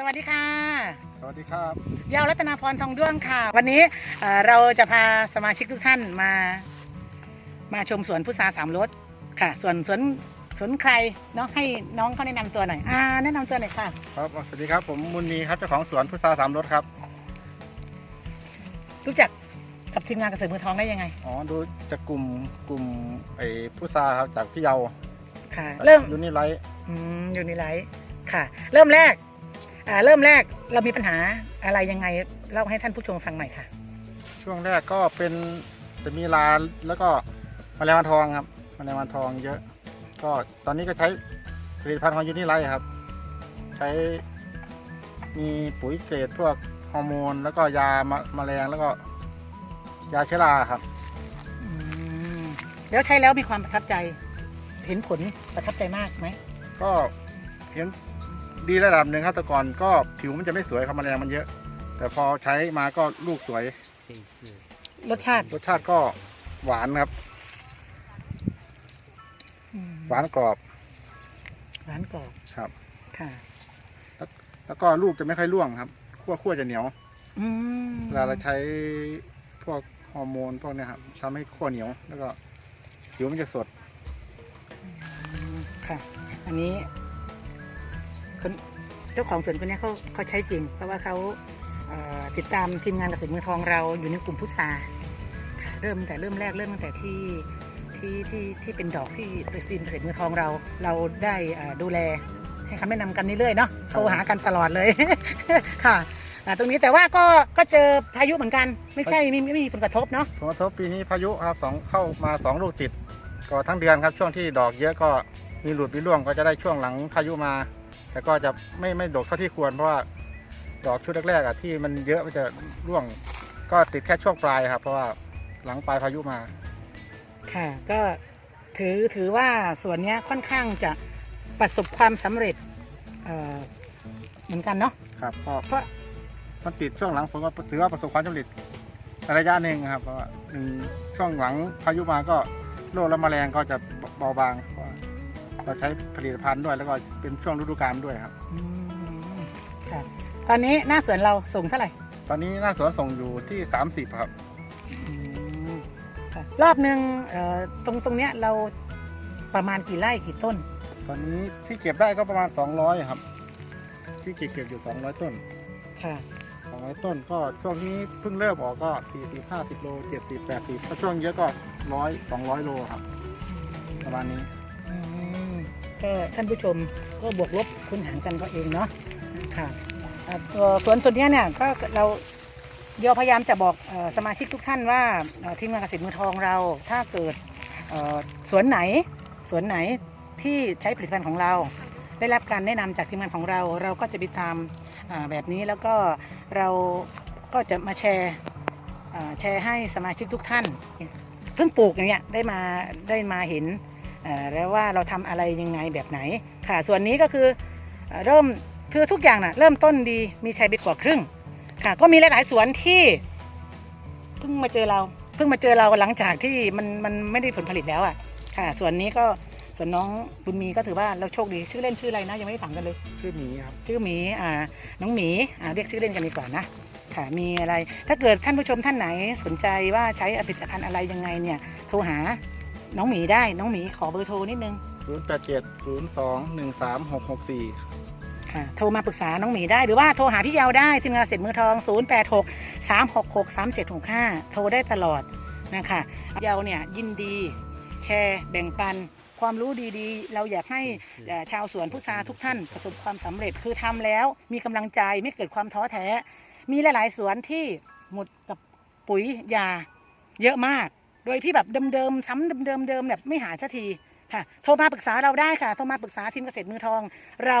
สวัสดีค่ะ สวัสดีครับยาวรัตนาพรทองด้วงค่ะ วันนี้เอ่อเราจะพาสมาชิกทุกท่านมา มาชมสวนพุทราสามรสค่ะ ส่วนสวนสวนใครเนาะให้น้องเขาแนะนำตัวหน่อยอ่าแนะนำตัวหน่อยค่ะ ครับสวัสดีครับผมมุนนีครับเจ้าของสวนพุทราสามรสครับรู้จักกับทีมงานเกษตรมือทองได้ยังไงอ๋อดูจากกลุ่มกลุ่มไอ้พุทราครับจากพี่เยาค่ะ เริ่มยูนิไลท์อืมอยู่ในไลฟ์ค่ะ เริ่มแรกอ่า เริ่มแรกเรามีปัญหาอะไรยังไงเล่าให้ท่านผู้ชมฟังหน่อยค่ะ ช่วงแรกก็เป็นจะมีลาแล้วก็แมลงวันทองครับแมลงวันทองเยอะ ก็ตอนนี้ก็ใช้ผลิตภัณฑ์ของยูนิไลท์ครับ ใช้มีปุ๋ยเกรดพวกฮอร์โมน แล้วก็ยามาแมลงแล้วก็ยาเชื้อราครับอืมแล้วใช้แล้วมีความประทับใจ เห็นผลประทับใจมากไหมก็เห็น ดีระดับหนึ่งครับแต่ก่อนก็ผิวมันจะไม่สวยครับแมลงมันเยอะ แต่พอใช้มาก็ลูกสวย รสชาติรสชาติก็หวานครับ อืมหวานกรอบหวานกรอบครับ ค่ะ แล้วก็ลูกจะไม่ค่อยร่วงครับขั้วขั้วจะเหนียวอืมเวลาเราใช้พวกฮอร์โมนพวกเนี้ยครับทำให้ขั้วเหนียว แล้วก็ผิวมันจะสดอืมค่ะ อันนี้ คนเจ้าของสวนคนนี้เขาเขาใช้จริง เพราะว่าเขาเอ่อติดตามทีมงานเกษตรเมืองทองเราอยู่ในกลุ่มพุทราค่ะเริ่มตั้งแต่เริ่มแรกเริ่มตั้งแต่ที่ที่ที่ที่เป็นดอกที่เป็นทีมเกษตรเมืองทองเรา เราได้เอ่อดูแลให้คำแนะนำกันเรื่อยๆเนาะโทรหากันตลอดเลยค่ะอ่าตรงนี้แต่ว่าก็ก็เจอพายุเหมือนกัน ไม่ใช่ไม่ไม่มีผลกระทบเนาะผลกระทบปีนี้พายุครับสองเข้ามาสองลูกติด ก็ทั้งเดือนครับช่วงที่ดอกเยอะก็มีหลุดมีร่วงก็จะได้ช่วงหลังพายุมา แต่ก็จะไม่ไม่ดกเท่าที่ควรเพราะว่าดอกชุดแรกๆอะที่มันเยอะมันจะร่วงก็ติดแค่ช่วงปลายครับ เพราะว่าหลังปลายพายุมา ค่ะ ก็ถือถือว่าส่วนเนี้ยค่อนข้างจะประสบความสำเร็จเอ่อเหมือนกันเนาะครับก็เพราะมันติดช่วงหลังผมก็ถือว่าประสบความสำเร็จในระยะหนึ่งครับเพราะว่าหนึ่งช่วงหลังพายุมาก็โรคและแมลงก็จะเบาบาง เพราะว่าเราใช้ผลิตภัณฑ์ด้วยแล้วก็เป็นช่วงฤดูกาลด้วยครับ อืมค่ะตอนนี้หน้าสวนเราส่งเท่าไหร่ตอนนี้หน้าสวนส่งอยู่ที่ 30 ครับ อืมค่ะรอบหนึ่งเอ่อตรงตรงเนี้ยเราประมาณกี่ไร่กี่ต้น ตอนนี้ที่เก็บได้ก็ประมาณ 200 ครับ ที่เก็บเก็บอยู่ 200 ต้น ค่ะ 200 ต้นก็ช่วงนี้เพิ่งเริ่มออกก็ 40 50 โล 70 80ถ้าช่วงเยอะก็ 100 200 โลครับ ประมาณนี้อืม ก็ท่านผู้ชมก็บวกลบคูณหารกันก็เองเนาะค่ะอ่าตัวสวนส่วนนี้เนี่ยก็เราเดี๋ยวพยายามจะบอกสมาชิกทุกท่านว่าทีมงานเกษตรมือทองเรา ถ้าเกิดสวนไหนสวนไหนที่ใช้ผลิตภัณฑ์ของเรา ได้รับการแนะนำจากทีมงานของเรา เราก็จะไปตามแบบนี้แล้วก็เราก็จะมาแชร์แชร์ให้สมาชิกทุกท่าน เพิ่งปลูกอย่างเงี้ยได้มาได้มาเห็น แล้วว่าเราทำอะไรยังไงแบบไหนค่ะ ส่วนนี้ก็คือเอ่อเริ่มคือทุกอย่างน่ะเริ่มต้นดีมีชัยไปกว่าครึ่งค่ะ ก็มีหลายๆสวนที่เพิ่งมาเจอเราเพิ่งมาเจอเราหลังจากที่มันมันไม่ได้ผลผลิตแล้วอะค่ะ ส่วนนี้ก็ส่วนน้องบุญมีก็ถือว่าเราโชคดีชื่อเล่นชื่ออะไรนะ ยังไม่ได้ถามกันเลย ชื่อหมีครับชื่อหมีอ่าน้องหมีอ่าเรียกชื่อเล่นกันดีกว่านะค่ะมีอะไร ถ้าเกิดท่านผู้ชมท่านไหนสนใจว่าใช้ผลิตภัณฑ์อะไรยังไงเนี่ยโทรหา น้องหมีได้น้องหมีขอเบอร์โทรนิดนึง087 02 13664ค่ะโทรมาปรึกษาน้องหมีได้หรือว่าโทรหาพี่เยาวได้ทีมงานเสร็จมือทอง 0 8 6 3 6 6 3 7 6 5 โทรได้ตลอดนะคะเยาวเนี่ยยินดีแชร์แบ่งปันความรู้ดีๆ เราอยากให้เอ่อชาวสวนพุทราทุกท่านประสบความสำเร็จคือทำแล้วมีกำลังใจไม่เกิดความท้อแท้ มีหลายๆสวนที่หมดกับปุ๋ยยาเยอะมาก โดยที่แบบเดิมๆซ้ำเดิมๆเดิมแบบไม่หายสักทีค่ะ โทรมาปรึกษาเราได้ค่ะ โทรมาปรึกษาทีมเกษตรมือทอง เรา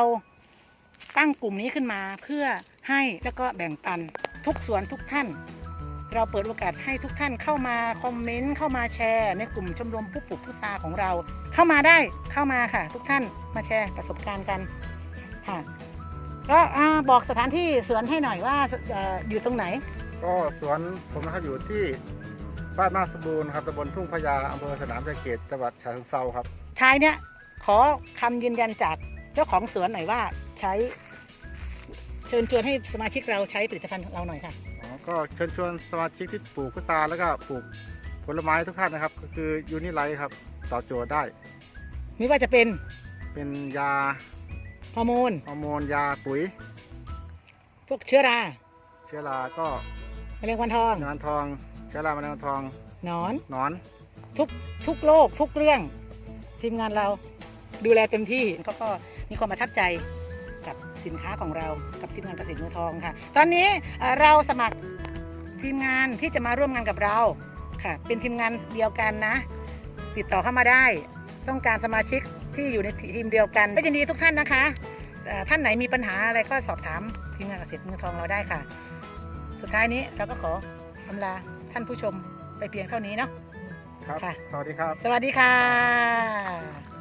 ตั้งกลุ่มนี้ขึ้นมาเพื่อให้แล้วก็แบ่งปันทุกสวนทุกท่าน เราเปิดโอกาสให้ทุกท่านเข้ามาคอมเมนต์เข้ามาแชร์ ในกลุ่มชมรมผู้ปลูกพุทราของเรา เข้ามาได้เข้ามาค่ะ ทุกท่านมาแชร์ประสบการณ์กันค่ะก็บอกสถานที่สวนให้หน่อยว่าอยู่ตรงไหน ก็สวนผมนะครับอยู่ที่ บ้านมาสมบูรณ์ครับตำบลทุ่งพญาอำเภอสนามชัยเขตจังหวัดฉะเชิงเทราครับ ท้ายเนี้ยขอคำยืนยันจากเจ้าของสวนหน่อยว่าใช้ เชิญชวนให้สมาชิกเราใช้ผลิตภัณฑ์ของเราหน่อยค่ะ อ๋อก็เชิญชวนสมาชิกที่ปลูกพุทราแล้วก็ปลูกผลไม้ทุกท่านนะครับ ก็คือยูนิไลท์ครับตอบโจทย์ได้ ไม่ว่าจะเป็นเป็นยาฮอร์โมน ฮอร์โมนยาปุ๋ย พวกเชื้อราเชื้อราก็แมลงวันทอง งานทอง เชื้อราแมลงวันทองหนอน หนอน ทุกทุกโรคทุกเรื่องทีมงานเราดูแลเต็มที่ก็ก็มีความประทับใจกับสินค้าของเรากับทีมงานเกษตรมือทองค่ะ ตอนนี้เอ่อเราสมัครทีมงานที่จะมาร่วมงานกับเราค่ะ เป็นทีมงานเดียวกันนะ ติดต่อเข้ามาได้ ต้องการสมาชิกที่อยู่ในทีมเดียวกันก็ยินดีทุกท่านนะคะเอ่อท่านไหนมีปัญหาอะไรก็สอบถามทีมงานเกษตรมือทองเราได้ค่ะ สุดท้ายนี้เราก็ขอ อำลาท่านผู้ชมไปเพียงเท่านี้เนาะครับ ค่ะ สวัสดีครับ สวัสดีค่ะ